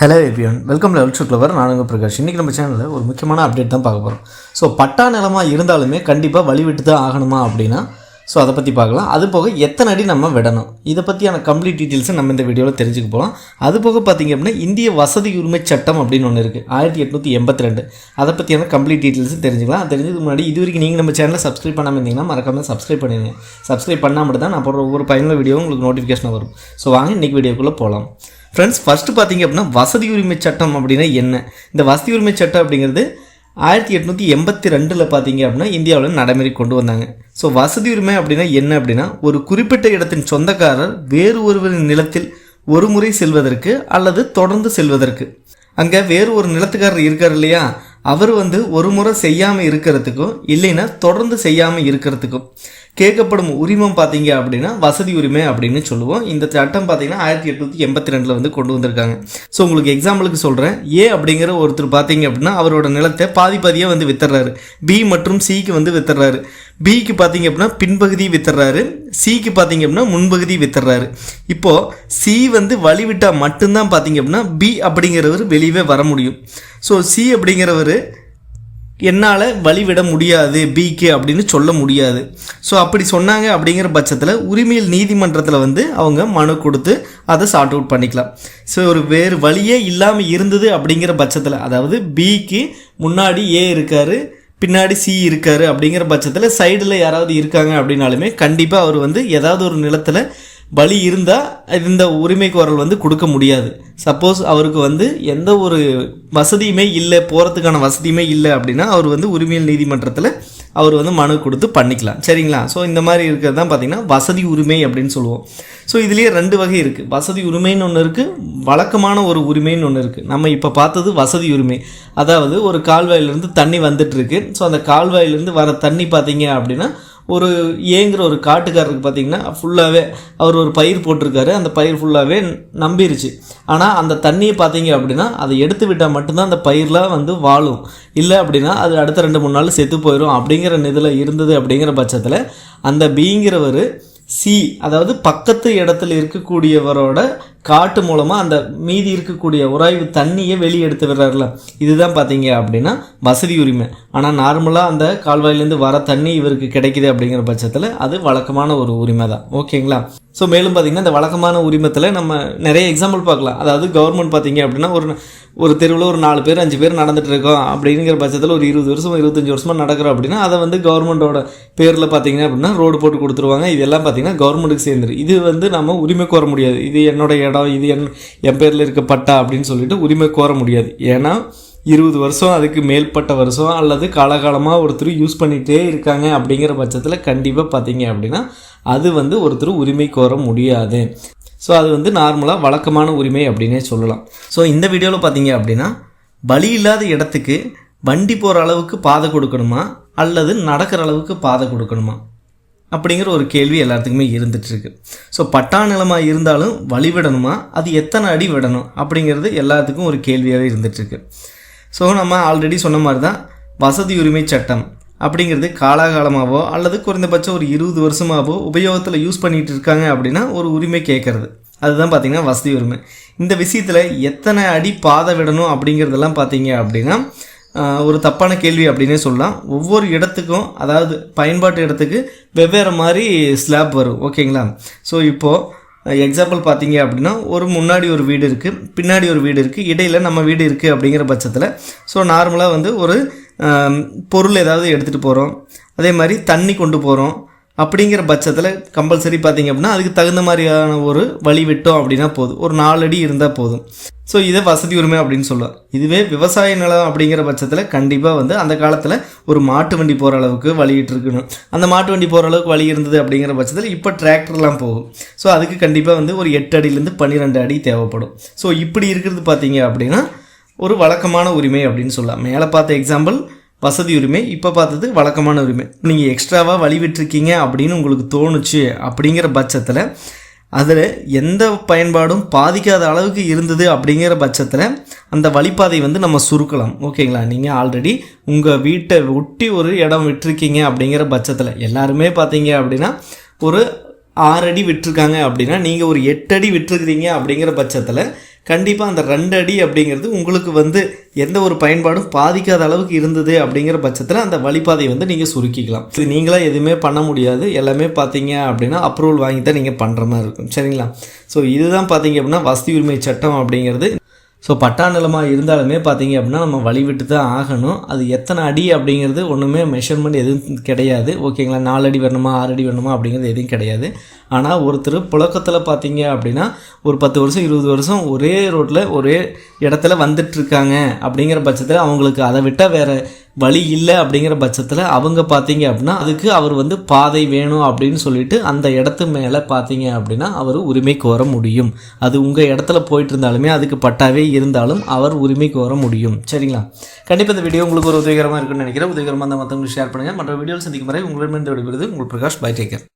Hello everyone welcome level to clever நான் உங்கள் பிரகாஷ். இன்றைக்கி நம்ம சேனலில் ஒரு முக்கியமான அப்டேட் தான் பார்க்க போகிறோம் ஸோ பட்டா நிலமாக இருந்தாலுமே கண்டிப்பாக வழிவிட்டு தான் ஆகணுமா அப்படின்னா ஸோ அதை பற்றி பார்க்கலாம். அது போக எத்தனை அடி நம்ம விடணும்? இதை பற்றியான கம்ப்ளீட் டீட்டெயில்ஸை நம்ம இந்த வீடியோவில் தெரிஞ்சுக்க போகலாம் அது போக பார்த்தீங்க அப்படின்னா இந்திய வசதி உரிமை சட்டம் அப்படின்னு ஒன்று இருக்குது ஆயிரத்தி எட்நூற்றி எண்பத்தி ரெண்டு. அதை பற்றியான கம்ப்ளீட் டீட்டெயில்ஸும் தெரிஞ்சுக்கலாம். தெரிஞ்சதுக்கு முன்னாடி இது வரைக்கும் நீங்கள் நம்ம சேனலில் சப்ஸ்கிரைப் பண்ணாமல் இருந்தீங்கன்னா மறக்காமல் சப்ஸ்கிரைப் பண்ணிடுங்க. சப்ஸ்கிரைப் பண்ணால் மட்டும் தான் நான் போடுற ஒவ்வொரு பயனுள்ள வீடியோ உங்களுக்கு நோட்டிஃபிகேஷன் வரும். ஸோ வாங்க இன்றைக்கி வீடியோக்குள்ளே போகலாம் ஃப்ரெண்ட்ஸ் ஃபஸ்ட்டு பார்த்தீங்க அப்படின்னா வசதி உரிமை சட்டம் அப்படின்னா என்ன? இந்த வசதி உரிமை சட்டம் அப்படிங்கிறது ஆயிரத்தி எட்நூற்றி எண்பத்தி ரெண்டில் பார்த்தீங்க அப்படின்னா இந்தியாவில் நடைமுறை கொண்டு வந்தாங்க. ஸோ வசதி உரிமை அப்படின்னா என்ன அப்படின்னா ஒரு குறிப்பிட்ட இடத்தின் சொந்தக்காரர் வேறு ஒருவரின் நிலத்தில் ஒரு முறை செல்வதற்கு அல்லது தொடர்ந்து செல்வதற்கு. அங்கே வேறு ஒரு நிலத்துக்காரர் இருக்கார் இல்லையா? அவர் வந்து ஒரு முறை செய்யாமல் இருக்கிறதுக்கும் இல்லைன்னா தொடர்ந்து செய்யாமல் இருக்கிறதுக்கும். கேட்கப்படும் உரிமம் பார்த்தீங்க அப்படின்னா வசதி உரிமை அப்படின்னு சொல்லுவோம். இந்த சட்டம் பார்த்தீங்கன்னா ஆயிரத்தி எட்நூற்றி எண்பத்தி ரெண்டில் வந்து கொண்டு வந்திருக்காங்க. ஸோ உங்களுக்கு எக்ஸாம்பிளுக்கு சொல்கிறேன் ஏ அப்படிங்கிற ஒருத்தர் பார்த்தீங்க அப்படின்னா அவரோட நிலத்தை பாதி பாதியாக வந்து வித்துறாரு. பி மற்றும் சிக்கு வந்து வித்துறாரு. பிக்கு பார்த்தீங்க அப்படின்னா பின்பகுதி வித்துறாரு. சிக்கு பார்த்தீங்க அப்படின்னா முன்பகுதி வித்துறாரு. இப்போது சி வந்து வழி விட்டால் மட்டும்தான் பார்த்தீங்க அப்படின்னா பி அப்படிங்கிறவர் வெளியவே வர முடியும். ஸோ சி அப்படிங்கிறவர் என்னால் வழிவிட முடியாது பிக்கு அப்படின்னு சொல்ல முடியாது. ஸோ அப்படி சொன்னாங்க அப்படிங்கிற பட்சத்தில் உரிமையில் நீதிமன்றத்தில் வந்து அவங்க மனு கொடுத்து அதை சார்ட் அவுட் பண்ணிக்கலாம். ஸோ ஒரு வேறு வழியே இல்லாமல் இருந்தது அப்படிங்கிற பட்சத்தில் அதாவது பிக்கு முன்னாடி ஏ இருக்கார் பின்னாடி சி இருக்காரு அப்படிங்கிற பட்சத்தில் சைடில் யாராவது இருக்காங்க அப்படின்னாலுமே கண்டிப்பாக அவர் வந்து ஏதாவது ஒரு நிலத்தில் பலி இருந்தால் இந்த உரிமை கோரல் வந்து கொடுக்க முடியாது. சப்போஸ் அவருக்கு வந்து எந்த ஒரு வசதியுமே இல்லை போகிறதுக்கான வசதியுமே இல்லை அப்படின்னா அவர் வந்து உரிமையல் நீதிமன்றத்தில் அவர் வந்து மனு கொடுத்து பண்ணிக்கலாம். சரிங்களா? ஸோ இந்த மாதிரி இருக்கிறது தான் பார்த்திங்கன்னா வசதி உரிமை அப்படின்னு சொல்லுவோம். ஸோ இதுலேயே ரெண்டு வகை இருக்குது வசதி உரிமைன்னு ஒன்று இருக்குது வழக்கமான ஒரு உரிமைன்னு ஒன்று இருக்குது நம்ம இப்போ பார்த்தது வசதி உரிமை. அதாவது ஒரு கால்வாயிலேருந்து தண்ணி வந்துட்டுருக்கு ஸோ அந்த கால்வாயிலேருந்து வர தண்ணி பார்த்தீங்க அப்படின்னா ஒரு ஏங்கிற ஒரு காட்டுக்காரருக்கு பார்த்தீங்கன்னா ஃபுல்லாகவே அவர் ஒரு பயிர் போட்டிருக்காரு. அந்த பயிர் ஃபுல்லாகவே நம்பிருச்சு. ஆனால் அந்த தண்ணியை பார்த்தீங்க அப்படின்னா அதை எடுத்து விட்டால் மட்டும்தான் அந்த பயிர்லாம் வந்து வாழும். இல்லை அப்படின்னா அது அடுத்த ரெண்டு மூணு நாள் செத்து போயிடும் அப்படிங்கிற இதில் இருந்தது அப்படிங்கிற பட்சத்தில் அந்த பீங்கிறவர் சி அதாவது பக்கத்து இடத்துல இருக்கக்கூடியவரோட காட்டு மூலமாக அந்த மீதி இருக்கக்கூடிய உராய்வு தண்ணியை வெளியே எடுத்து விடுறாருல. இதுதான் பார்த்தீங்க அப்படின்னா வசதி உரிமை. ஆனால் நார்மலாக அந்த கால்வாயிலேருந்து வர தண்ணி இவருக்கு கிடைக்குது அப்படிங்கிற பட்சத்தில் அது வழக்கமான ஒரு உரிமை தான் ஓகேங்களா? ஸோ மேலும் பார்த்திங்கன்னா இந்த வழக்கமான உரிமத்தில் நம்ம நிறைய எக்ஸாம்பிள் பார்க்கலாம். அதாவது கவர்மெண்ட் பார்த்திங்க அப்படின்னா ஒரு ஒரு தெருவில் ஒரு நாலு பேர் அஞ்சு பேர் நடந்துட்டு இருக்கோம் அப்படிங்கிற பட்சத்தில் ஒரு இருபது வருஷம் இருபத்தஞ்சி வருஷமாக நடக்கிறோம் அப்படின்னா அதை வந்து கவர்மெண்ட்டோட பேரில் பார்த்திங்கன்னா அப்படின்னா ரோடு போட்டு கொடுத்துருவாங்க. இதெல்லாம் பார்த்தீங்கன்னா கவர்மெண்ட்டுக்கு சேர்ந்துரு இது வந்து நம்ம உரிமை கோர முடியாது. இது என்னோட இடம் இது என் என் பேரில் இருக்க பட்டா அப்படின்னு சொல்லிட்டு உரிமை கோர முடியாது. ஏன்னா இருபது வருஷம் அதுக்கு மேற்பட்ட வருஷம் அல்லது காலகாலமாக ஒருத்தர் யூஸ் பண்ணிகிட்டே இருக்காங்க அப்படிங்கிற பட்சத்தில் கண்டிப்பாக பார்த்தீங்க அப்படின்னா அது வந்து ஒருத்தர் உரிமை கோர முடியாது. ஸோ அது வந்து நார்மலாக வழக்கமான உரிமை அப்படின்னே சொல்லலாம். ஸோ இந்த வீடியோவில் பார்த்தீங்க அப்படின்னா வழி இல்லாத இடத்துக்கு வண்டி போகிற அளவுக்கு பாதை கொடுக்கணுமா அல்லது நடக்கிற அளவுக்கு பாதை கொடுக்கணுமா? அப்படிங்கிற ஒரு கேள்வி எல்லாத்துக்குமே இருந்துகிட்ருக்கு ஸோ பட்டா நிலமாக இருந்தாலும் வழி விடணுமா? அது எத்தனை அடி விடணும்? அப்படிங்கிறது எல்லாத்துக்கும் ஒரு கேள்வியாகவே இருந்துகிட்ருக்கு ஸோ நம்ம ஆல்ரெடி சொன்ன மாதிரி தான் வசதி உரிமை சட்டம் அப்படிங்கிறது காலாகாலமாகவோ அல்லது குறைந்தபட்சம் ஒரு இருபது வருஷமாகவோ உபயோகத்தில் யூஸ் பண்ணிகிட்டு இருக்காங்க அப்படின்னா ஒரு உரிமை கேட்குறது. அதுதான் பார்த்திங்கன்னா வசதி உரிமை. இந்த விஷயத்தில் எத்தனை அடி பாதை விடணும் அப்படிங்கிறதெல்லாம் பார்த்தீங்க அப்படின்னா ஒரு தப்பான கேள்வி அப்படின்னே சொல்லலாம். ஒவ்வொரு இடத்துக்கும் அதாவது பயன்பாட்டு இடத்துக்கு வெவ்வேறு மாதிரி ஸ்லாப் வரும். ஓகேங்களா ஸோ இப்போது எக்ஸாம்பிள் பார்த்தீங்க அப்படின்னா ஒரு முன்னாடி ஒரு வீடு இருக்குது பின்னாடி ஒரு வீடு இருக்குது இடையில் நம்ம வீடு இருக்குது அப்படிங்கிற பட்சத்தில். ஸோ நார்மலாக வந்து ஒரு பொருள் ஏதாவது எடுத்துகிட்டு போகிறோம் அதே மாதிரி தண்ணி கொண்டு போகிறோம் அப்படிங்கிற பட்சத்தில் கம்பல்சரி பார்த்திங்க அப்படின்னா அதுக்கு தகுந்த மாதிரியான ஒரு வழி விட்டோம் அப்படின்னா போதும். ஒரு நாலு அடி இருந்தால் போதும். ஸோ இதை வசதி உரிமை அப்படின்னு சொல்லுவார் இதுவே விவசாய நிலம் அப்படிங்கிற பட்சத்தில் கண்டிப்பாக வந்து அந்த காலத்தில் ஒரு மாட்டு வண்டி போகிற அளவுக்கு வழிகிட்டு இருக்கணும் அந்த மாட்டு வண்டி போகிற அளவுக்கு வழி இருந்தது அப்படிங்கிற பட்சத்தில் இப்போ டிராக்டர்லாம் போகும். ஸோ அதுக்கு கண்டிப்பாக வந்து ஒரு எட்டு அடியிலேருந்து பன்னிரெண்டு அடி தேவைப்படும். ஸோ இப்படி இருக்கிறது பார்த்தீங்க அப்படின்னா ஒரு வழக்கமான உரிமை அப்படின்னு சொல்லலாம். மேலே பார்த்த எக்ஸாம்பிள் வசதி உரிமை இப்போ பார்த்தது வழக்கமான உரிமை. நீங்கள் எக்ஸ்ட்ராவாக வழி விட்டுருக்கீங்க அப்படின்னு உங்களுக்கு தோணுச்சு அப்படிங்கிற பட்சத்தில் அதில் எந்த பயன்பாடும் பாதிக்காத அளவுக்கு இருந்தது அப்படிங்கிற பட்சத்தில் அந்த வழிப்பாதை வந்து நம்ம சுருக்கலாம். ஓகேங்களா? நீங்கள் ஆல்ரெடி உங்கள் வீட்டை ஒட்டி ஒரு இடம் விட்டுருக்கீங்க அப்படிங்கிற பட்சத்தில். எல்லாருமே பார்த்தீங்க அப்படின்னா ஒரு ஆறடி விட்டுருக்காங்க அப்படின்னா நீங்கள் ஒரு எட்டடி அடி விட்டுருக்கிறீங்க அப்படிங்கிற பட்சத்தில் கண்டிப்பாக அந்த ரெண்டு அடி அப்படிங்கிறது உங்களுக்கு வந்து எந்த ஒரு பயன்பாடும் பாதிக்காத அளவுக்கு இருந்தது அப்படிங்கிற பட்சத்தில் அந்த வழிபாதையை வந்து நீங்கள் சுருக்கிக்கலாம். இது நீங்களாக எதுவுமே பண்ண முடியாது. எல்லாமே பார்த்தீங்க அப்படின்னா அப்ரூவல் வாங்கி தான் நீங்கள் பண்ணுற மாதிரி இருக்கும். சரிங்களா? ஸோ இதுதான் பார்த்தீங்க அப்படின்னா வசதி உரிமை சட்டம் அப்படிங்கிறது. ஸோ பட்டா நிலமாக இருந்தாலுமே பார்த்தீங்க அப்படின்னா நம்ம வழி விட்டு தான் ஆகணும். அது எத்தனை அடி அப்படிங்கிறது ஒன்றுமே மெஷர்மெண்ட் எதுவும் கிடையாது. ஓகேங்களா நாலு அடி வரணுமா ஆறு அடி வேணுமா அப்படிங்கிறது எதுவும் கிடையாது. ஆனால் ஒருத்தர் புழக்கத்தில் பார்த்தீங்க அப்படின்னா ஒரு பத்து வருஷம் இருபது வருஷம் ஒரே ரோட்டில் ஒரே இடத்துல வந்துட்டுருக்காங்க அப்படிங்கிற பட்சத்தில் அவங்களுக்கு அதை விட்டால் வேறு வழி இல்லை அப்படிங்கிற பட்சத்தில் அவங்க பார்த்தீங்க அப்படின்னா அதுக்கு அவர் வந்து பாதை வேணும் அப்படின்னு சொல்லிட்டு அந்த இடத்து மேலே பார்த்தீங்க அப்படின்னா அவர் உரிமை கோர முடியும். அது உங்கள் இடத்துல போயிட்டு இருந்தாலுமே அதுக்கு பட்டாவே இருந்தாலும் அவர் உரிமை கோர முடியும். சரிங்களா? கண்டிப்பாக இந்த வீடியோ உங்களுக்கு ஒரு உதவிகரமாக இருக்குன்னு நினைக்கிறேன். உதவிகரமாக இருந்தால் மற்றவங்களுக்கு ஷேர் பண்ணுங்கள் மற்ற வீடியோவில் சந்திக்கும் வரை உங்களிடமிருந்து விடுபடுது உங்கள் பிரகாஷ் பை டேக்கர்.